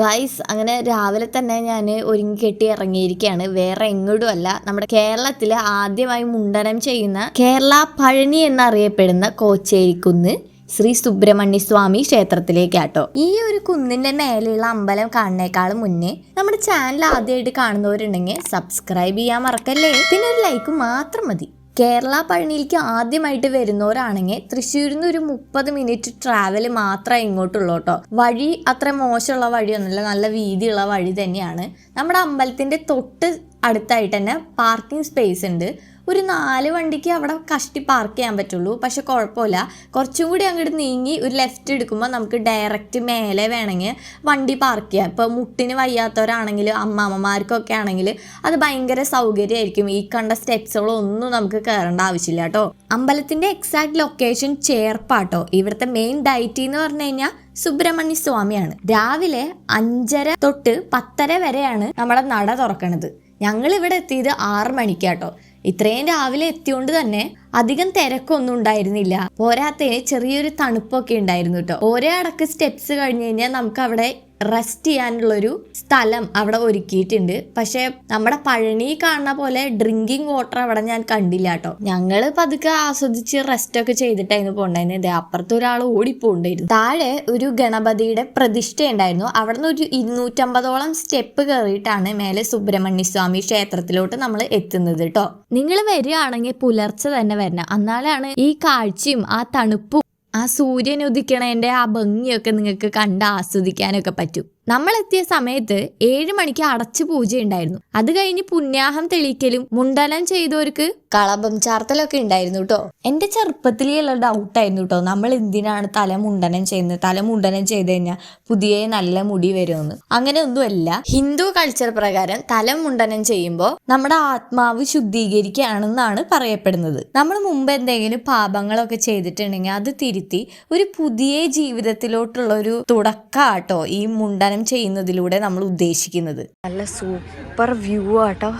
Guys അങ്ങനെ രാവിലെ തന്നെ ഞാൻ ഒരുങ്ങി കെട്ടി ഇറങ്ങിയിരിക്കുകയാണ് വേറെ എങ്ങോട്ടും അല്ല. നമ്മുടെ കേരളത്തിൽ ആദ്യമായി മുണ്ടനം ചെയ്യുന്ന കേരള പഴനി എന്നറിയപ്പെടുന്ന കോച്ചേരിക്കുന്ന് ശ്രീ സുബ്രഹ്മണ്യ സ്വാമി ക്ഷേത്രത്തിലേക്കാട്ടോ. ഈ ഒരു കുന്നിന്റെ മേലെയുള്ള അമ്പലം കാണുന്നേക്കാളും മുന്നേ നമ്മുടെ ചാനൽ ആദ്യമായിട്ട് കാണുന്നവരുണ്ടെങ്കിൽ സബ്സ്ക്രൈബ് ചെയ്യാൻ മറക്കല്ലേ? പിന്നെ ഒരു ലൈക്ക് മാത്രം മതി. കേരള പഴനിയിലേക്ക് ആദ്യമായിട്ട് വരുന്നവരാണെങ്കിൽ തൃശ്ശൂരിൽ നിന്ന് ഒരു മുപ്പത് മിനിറ്റ് ട്രാവൽ മാത്രമേ ഇങ്ങോട്ടുള്ളൂ കേട്ടോ. വഴി അത്ര മോശമുള്ള വഴിയൊന്നുമില്ല. നല്ല വീതിയുള്ള വഴി തന്നെയാണ്. നമ്മുടെ അമ്പലത്തിന്റെ തൊട്ട് അടുത്തായിട്ട് തന്നെ പാർക്കിംഗ് സ്പേസ് ഉണ്ട്. ഒരു നാല് വണ്ടിക്ക് അവിടെ കഷ്ടി പാർക്ക് ചെയ്യാൻ പറ്റുള്ളൂ. പക്ഷെ കുഴപ്പമില്ല. കുറച്ചും കൂടി അങ്ങോട്ട് നീങ്ങി ഒരു ലെഫ്റ്റ് എടുക്കുമ്പോൾ നമുക്ക് ഡയറക്റ്റ് മേലെ വേണമെങ്കിൽ വണ്ടി പാർക്ക് ചെയ്യാം. ഇപ്പോൾ മുട്ടിന് വയ്യാത്തവരാണെങ്കിൽ അമ്മാമ്മമാർക്കൊക്കെ ആണെങ്കിൽ അത് ഭയങ്കര സൗകര്യമായിരിക്കും. ഈ കണ്ട സ്റ്റെപ്സുകളൊന്നും നമുക്ക് കയറേണ്ട ആവശ്യമില്ല കേട്ടോ. അമ്പലത്തിന്റെ എക്സാക്ട് ലൊക്കേഷൻ ചേർപ്പാട്ടോ. ഇവിടുത്തെ മെയിൻ ഡയറ്റി എന്ന് പറഞ്ഞു കഴിഞ്ഞാൽ സുബ്രഹ്മണ്യ സ്വാമിയാണ്. രാവിലെ അഞ്ചര തൊട്ട് പത്തര വരെയാണ് നമ്മുടെ നട തുറക്കണത്. ഞങ്ങൾ ഇവിടെ എത്തിയത് ആറ് മണിക്കാട്ടോ. ഇത്രയും രാവിലെ എത്തിയോണ്ട് തന്നെ അധികം തിരക്കൊന്നും ഉണ്ടായിരുന്നില്ല. പോരാത്തേ ചെറിയൊരു തണുപ്പൊക്കെ ഉണ്ടായിരുന്നു കേട്ടോ ഒരേ അടക്ക് സ്റ്റെപ്സ് കഴിഞ്ഞ് കഴിഞ്ഞാൽ നമുക്ക് അവിടെ റെസ്റ്റ് ചെയ്യാനുള്ളൊരു സ്ഥലം അവിടെ ഒരുക്കിയിട്ടുണ്ട്. പക്ഷേ നമ്മുടെ പഴനി കാണുന്ന പോലെ ഡ്രിങ്കിങ് വാട്ടർ അവിടെ ഞാൻ കണ്ടില്ല കേട്ടോ. ഞങ്ങൾ പതുക്കെ ആസ്വദിച്ച് റെസ്റ്റ് ഒക്കെ ചെയ്തിട്ടായിരുന്നു പോണ്ടായിരുന്നു അപ്പുറത്ത് ഒരാൾ ഓടിപ്പോണ്ടായിരുന്നു. താഴെ ഒരു ഗണപതിയുടെ പ്രതിഷ്ഠ ഉണ്ടായിരുന്നു അവിടെ നിന്ന് ഒരു ഇരുന്നൂറ്റമ്പതോളം സ്റ്റെപ്പ് കയറിയിട്ടാണ് മേലെ സുബ്രഹ്മണ്യ സ്വാമി ക്ഷേത്രത്തിലോട്ട് നമ്മൾ എത്തുന്നത് കേട്ടോ. നിങ്ങൾ വരികയാണെങ്കിൽ പുലർച്ചെ തന്നെ വരണം. എന്നാലാണ് ഈ കാഴ്ചയും ആ തണുപ്പും ആ സൂര്യൻ ഉദിക്കണതിന്റെ ആ ഭംഗിയൊക്കെ നിങ്ങൾക്ക് കണ്ട് ആസ്വദിക്കാനൊക്കെ പറ്റും. നമ്മൾ എത്തിയ സമയത്ത് ഏഴ് മണിക്ക് അടച്ചു പൂജ ഉണ്ടായിരുന്നു അത് കഴിഞ്ഞ് പുണ്യാഹം തെളിയിക്കലും മുണ്ടനം ചെയ്തവർക്ക് കളഭം ചാർത്തലൊക്കെ ഉണ്ടായിരുന്നു കേട്ടോ എന്റെ ചെറുപ്പത്തിലുള്ള ഡൗട്ടായിരുന്നു കേട്ടോ നമ്മൾ എന്തിനാണ് തല മുണ്ടനം ചെയ്യുന്നത്? തല മുണ്ടനം ചെയ്ത് കഴിഞ്ഞാൽ പുതിയ നല്ല മുടി വരുമെന്ന്. അങ്ങനെ ഒന്നുമല്ല ഹിന്ദു കൾച്ചർ പ്രകാരം തല മുണ്ടനം ചെയ്യുമ്പോൾ നമ്മുടെ ആത്മാവ് ശുദ്ധീകരിക്കുകയാണെന്നാണ് പറയപ്പെടുന്നത്. നമ്മൾ മുമ്പ് എന്തെങ്കിലും പാപങ്ങളൊക്കെ ചെയ്തിട്ടുണ്ടെങ്കിൽ അത് തിരുത്തി ഒരു പുതിയ ജീവിതത്തിലോട്ടുള്ള ഒരു തുടക്കാട്ടോ ഈ മുണ്ടനം ചെയ്യുന്നതിലൂടെ നമ്മൾ ഉദ്ദേശിക്കുന്നത്. നല്ല സൂപ്പർ വ്യൂ ആട്ടോ.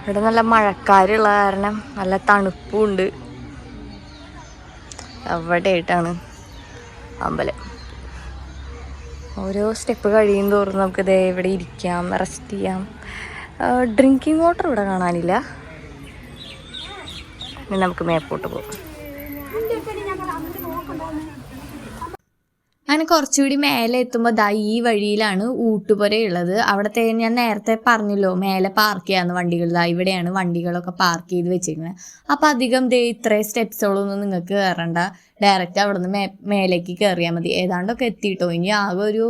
ഇവിടെ നല്ല മഴക്കാരുള്ള കാരണം നല്ല തണുപ്പും തണുപ്പുണ്ട്. അവിടെയായിട്ടാണ് അമ്പലം. ഓരോ സ്റ്റെപ്പ് കഴിയും തോറും നമുക്ക് ഇതേ ഇവിടെ ഇരിക്കാം റെസ്റ്റ് ചെയ്യാം. ഡ്രിങ്കിങ് വാട്ടർ ഇവിടെ കാണാനില്ല. നമുക്ക് മേപ്പോട്ട് പോകാം. അങ്ങനെ കുറച്ചുകൂടി മേലെ എത്തുമ്പോൾ ദാ ഈ വഴിയിലാണ് ഊട്ടുപുര ഉള്ളത് അവിടത്തെ ഞാൻ നേരത്തെ പറഞ്ഞല്ലോ മേലെ പാർക്ക് ചെയ്യാന്ന് വണ്ടികൾ. ദാ ഇവിടെയാണ് വണ്ടികളൊക്കെ പാർക്ക് ചെയ്ത് വെച്ചിരിക്കുന്നത്. അപ്പോൾ അധികം ദേ ഇത്രയും സ്റ്റെപ്സുകളൊന്നും നിങ്ങൾക്ക് കയറണ്ട ഡയറക്റ്റ് അവിടെ നിന്ന് മേ മേലേക്ക് കയറിയാൽ മതി. ഏതാണ്ടൊക്കെ എത്തിയിട്ടോ. ഇനി ആകെ ഒരു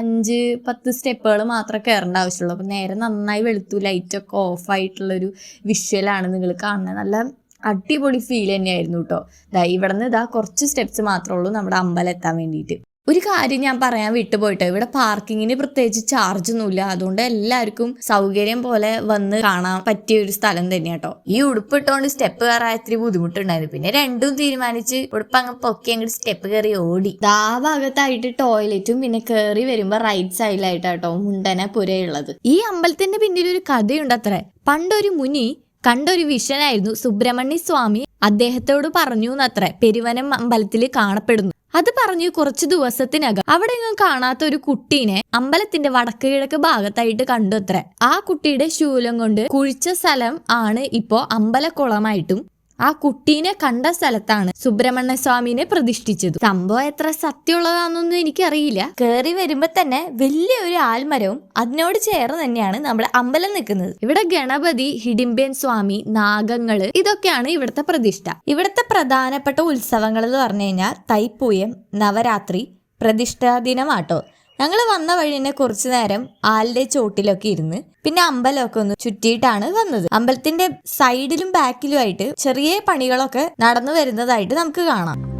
അഞ്ച് പത്ത് സ്റ്റെപ്പുകൾ മാത്രമേ കയറേണ്ട ആവശ്യമുള്ളൂ. അപ്പോൾ നേരെ നന്നായി വെളുത്തു ലൈറ്റൊക്കെ ഓഫായിട്ടുള്ളൊരു വിഷ്വലാണ് നിങ്ങൾ കാണുന്നത്. നല്ല അടിപൊളി ഫീൽ തന്നെയായിരുന്നു കേട്ടോ. ദാ ഇവിടെ നിന്ന് ഇതാ കുറച്ച് സ്റ്റെപ്സ് മാത്രമേ ഉള്ളൂ നമ്മുടെ അമ്പലം എത്താൻ വേണ്ടിയിട്ട്. ഒരു കാര്യം ഞാൻ പറയാൻ വിട്ടുപോയിട്ടോ. ഇവിടെ പാർക്കിങ്ങിന് പ്രത്യേകിച്ച് ചാർജ് ഒന്നുമില്ല അതുകൊണ്ട് എല്ലാവർക്കും സൗകര്യം പോലെ വന്ന് കാണാൻ പറ്റിയ ഒരു സ്ഥലം തന്നെയാണ് തന്നെയാട്ടോ ഈ ഉടുപ്പ് ഇട്ടുകൊണ്ട് സ്റ്റെപ്പ് കയറാൻ ഇത്തിരി ബുദ്ധിമുട്ടുണ്ടായിരുന്നു. പിന്നെ രണ്ടും തീരുമാനിച്ച് ഉടുപ്പ് അങ്ങ് പൊക്കി അങ്ങോട്ട് സ്റ്റെപ്പ് കയറി ഓടി. ആ ഭാഗത്തായിട്ട് ടോയ്ലറ്റും പിന്നെ കയറി വരുമ്പോ റൈറ്റ് സൈഡിലായിട്ടാട്ടോ മുണ്ടന പുരയുള്ളത്. ഈ അമ്പലത്തിന്റെ പിന്നിൽ ഒരു കഥയുണ്ട് അത്രേ. പണ്ടൊരു മുനി കണ്ടൊരു വിഷനായിരുന്നു സുബ്രഹ്മണ്യ സ്വാമി. അദ്ദേഹത്തോട് പറഞ്ഞു എന്നത്രേ പെരുവനം അമ്പലത്തിൽ കാണപ്പെടുന്നു. അത് പറഞ്ഞു കുറച്ച് ദിവസത്തിനകം അവിടെ ഞാൻ കാണാത്ത ഒരു കുട്ടീനെ അമ്പലത്തിന്റെ വടക്ക് കിഴക്ക് ഭാഗത്തായിട്ട് കണ്ടു അത്രേ. ആ കുട്ടിയുടെ ശൂലം കൊണ്ട് കുഴിച്ച സ്ഥലം ആണ് ഇപ്പോ അമ്പലക്കുളമായിട്ടും ആ കുട്ടീനെ കണ്ട സ്ഥലത്താണ് സുബ്രഹ്മണ്യ സ്വാമിനെ പ്രതിഷ്ഠിച്ചത്. സംഭവം എത്ര സത്യമുള്ളതാണെന്നൊന്നും എനിക്കറിയില്ല. കേറി വരുമ്പോ തന്നെ വലിയ ഒരു ആൽമരവും അതിനോട് ചേർന്ന് തന്നെയാണ് നമ്മുടെ അമ്പലം നിൽക്കുന്നത്. ഇവിടെ ഗണപതി ഹിഡിംബൻ സ്വാമി നാഗങ്ങൾ ഇതൊക്കെയാണ് ഇവിടുത്തെ പ്രതിഷ്ഠ. ഇവിടുത്തെ പ്രധാനപ്പെട്ട ഉത്സവങ്ങൾ എന്ന് പറഞ്ഞു കഴിഞ്ഞാൽ തൈപ്പൂയം നവരാത്രി പ്രതിഷ്ഠാ ദിനമാട്ടോ. ഞങ്ങൾ വന്ന വഴി തന്നെ കുറച്ചു നേരം ആലിന്റെ ചോട്ടിലൊക്കെ ഇരുന്ന് പിന്നെ അമ്പലമൊക്കെ ഒന്ന് ചുറ്റിയിട്ടാണ് വന്നത്. അമ്പലത്തിന്റെ സൈഡിലും ബാക്കിലുമായിട്ട് ചെറിയ പണികളൊക്കെ നടന്നു വരുന്നതായിട്ട് നമുക്ക് കാണാം.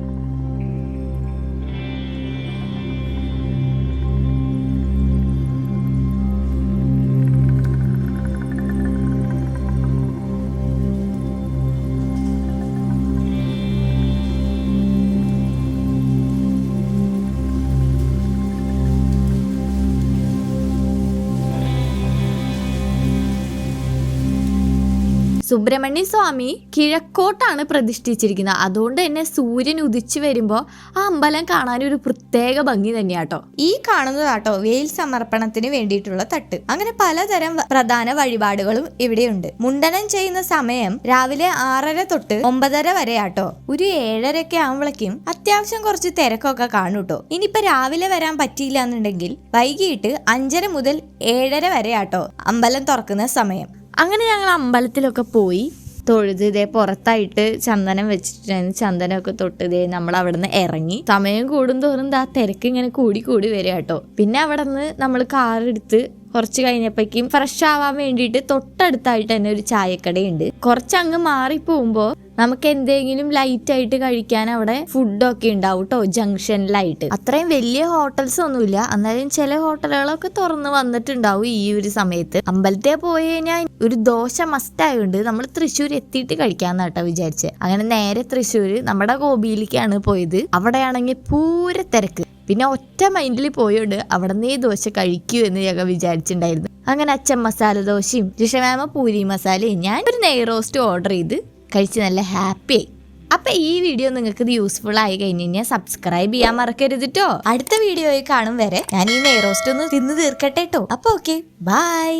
സുബ്രഹ്മണ്യ സ്വാമി കിഴക്കോട്ടാണ് പ്രതിഷ്ഠിച്ചിരിക്കുന്നത്. അതുകൊണ്ട് തന്നെ സൂര്യൻ ഉദിച്ചു വരുമ്പോൾ ആ അമ്പലം കാണാൻ ഒരു പ്രത്യേക ഭംഗി തന്നെയാട്ടോ. ഈ കാണുന്നതാട്ടോ വെയിൽ സമർപ്പണത്തിന് വേണ്ടിയിട്ടുള്ള തട്ട്. അങ്ങനെ പലതരം പ്രധാന വഴിപാടുകളും ഇവിടെയുണ്ട്. മുണ്ടനം ചെയ്യുന്ന സമയം രാവിലെ ആറര തൊട്ട് ഒമ്പതര വരെ ആട്ടോ ഒരു ഏഴരയൊക്കെ ആവുമ്പോഴേക്കും അത്യാവശ്യം കുറച്ച് തിരക്കൊക്കെ കാണും കേട്ടോ ഇനിയിപ്പോ രാവിലെ വരാൻ പറ്റിയില്ല എന്നുണ്ടെങ്കിൽ വൈകിട്ട് അഞ്ചര മുതൽ ഏഴര വരെ ആട്ടോ അമ്പലം തുറക്കുന്ന സമയം. അങ്ങനെ ഞങ്ങൾ അമ്പലത്തിലൊക്കെ പോയി. തൊഴുത് ഇതേ പുറത്തായിട്ട് ചന്ദനം വെച്ചിട്ടുണ്ടായിരുന്നു ചന്ദനമൊക്കെ തൊട്ട് ഇതേ നമ്മൾ അവിടെ നിന്ന് ഇറങ്ങി. സമയം കൂടും തോറും ആ തിരക്ക് ഇങ്ങനെ കൂടി കൂടി വരിക കേട്ടോ. പിന്നെ അവിടെ നിന്ന് നമ്മൾ കാറെടുത്ത് കുറച്ച് കഴിഞ്ഞപ്പോഴേക്കും ഫ്രഷ് ആവാൻ വേണ്ടിയിട്ട് തൊട്ടടുത്തായിട്ട് തന്നെ ഒരു ചായക്കടയുണ്ട്. കുറച്ച് അങ്ങ് മാറി പോകുമ്പോൾ നമുക്ക് എന്തെങ്കിലും ലൈറ്റ് ആയിട്ട് കഴിക്കാൻ അവിടെ ഫുഡൊക്കെ ഉണ്ടാവും കേട്ടോ ജംഗ്ഷനിലായിട്ട് അത്രയും വലിയ ഹോട്ടൽസ് ഒന്നുമില്ല. എന്നാലും ചില ഹോട്ടലുകളൊക്കെ തുറന്ന് വന്നിട്ടുണ്ടാവും ഈ ഒരു സമയത്ത്. അമ്പലത്തെ പോയി കഴിഞ്ഞാൽ ഒരു ദോശ മസ്റ്റ് ആയതുകൊണ്ട് നമ്മൾ തൃശ്ശൂർ എത്തിയിട്ട് കഴിക്കാന്ന് കേട്ടോ വിചാരിച്ച്. അങ്ങനെ നേരെ തൃശ്ശൂർ നമ്മുടെ ഗോപിയിലേക്കാണ് പോയത്. അവിടെയാണെങ്കിൽ പൂര തിരക്ക്. പിന്നെ ഒറ്റ മൈൻഡിൽ പോയോണ്ട് അവിടെ ഈ ദോശ കഴിക്കൂ എന്ന് ഞങ്ങൾ വിചാരിച്ചിട്ടുണ്ടായിരുന്നു. അങ്ങനെ അച്ഛൻ മസാല ദോശയും ജിഷമാമ പൂരി മസാലയും ഞാൻ ഒരു നെയ് റോസ്റ്റ് ഓർഡർ ചെയ്ത് കഴിച്ച് നല്ല ഹാപ്പി ആയി. അപ്പൊ ഈ വീഡിയോ നിങ്ങൾക്ക് ഇത് യൂസ്ഫുൾ ആയി കഴിഞ്ഞ് കഴിഞ്ഞാൽ സബ്സ്ക്രൈബ് ചെയ്യാൻ മറക്കരുത് കേട്ടോ അടുത്ത വീഡിയോയിൽ കാണും വരെ ഞാൻ ഈ നെയ്റോസ്റ്റ് ഒന്ന് തിന്നു തീർക്കട്ടെ കേട്ടോ അപ്പൊ ഓക്കെ ബൈ